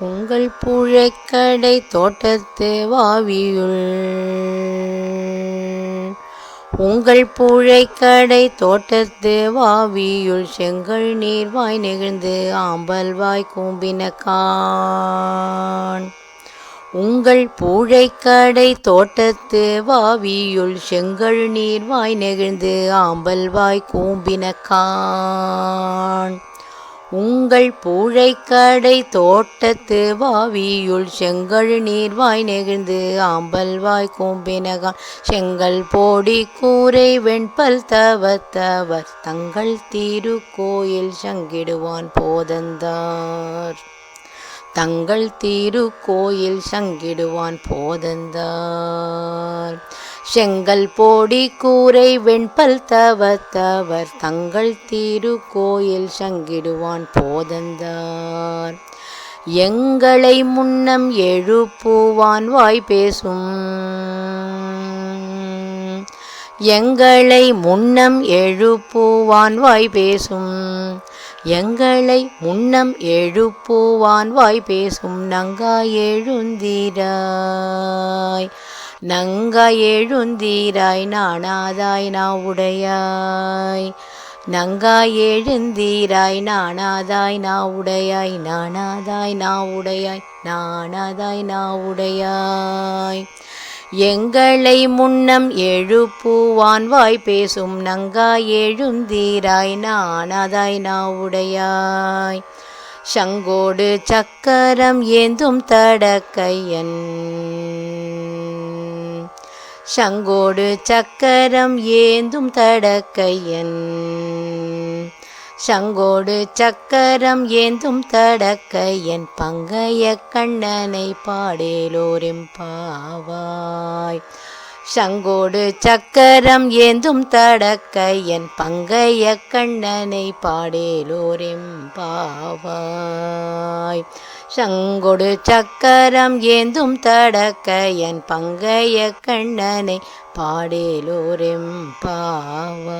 உங்கள் புழைக்கடை தோட்டத்து வாவியுள். உங்கள் புழைக்கடை தோட்டத்து வாவியுள். செங்கல் நீர்வாய் நெகிழ்ந்து ஆம்பல்வாய் கூம்பின உங்கள் பூழைக்கடை தோட்டத்து வாவியுள். செங்கல் நீர்வாய் நெகிழ்ந்து ஆம்பல்வாய் வாய் உங்கள் பூழைக்கடை தோட்டத்து வாவியுள் செங்கல் நீர்வாய் நெகிழ்ந்து ஆம்பல்வாய் கூம்பினகான். செங்கல் போடி கூரை வெண்பல் தவத்தவர் தங்கள் திருக்கோயில் சங்கிடுவான் போதந்தார். தங்கள் திருக்கோயில் சங்கிடுவான் போதந்தார். செங்கல் போடி கூரை வெண்பல் தவத்தவர் தங்கள் திருக்கோயில் சங்கிடுவான் போதந்தார். எங்களை முன்னம் எழுப்புவான் வாய் பேசும் எங்களை முன்னம் எழுப்புவான் வாய் பேசும். எங்களை முன்னம் எழுப்புவான் வாய் பேசும். நங்கா எழுந்திராய். நங்கா எழுந்தீராய் நாணாதாய் நான் உடையாய் நங்கா எழுந்தீராய் நாணாதாய் நான் உடையாய் நாணாதாய் நான் உடையாய் நாணாதாய் நான் உடையாய் எங்களை முன்னம் எழுப்புவான் வாய் பேசும் நங்காய் எழுந்தீராய் நாணாதாய் நாவுடையாய். சங்கோடு சக்கரம் ஏந்தும் தடக்கையன். சங்கோடு சக்கரம் ஏந்தும் தடக்கையன். சங்கோடு சக்கரம் ஏந்தும் தடக்க என் பங்கைய கண்ணனை பாடேலோரிம் பாவாய். சங்கோடு சக்கரம் ஏந்தும் தடக்க என் பங்கைய கண்ணனை பாடேலோரிம் பாவாய். சங்கொடு சக்கரம் ஏந்தும் தடக்க என் பங்கைய கண்ணனை பாடேலோரிம் பாவாய்.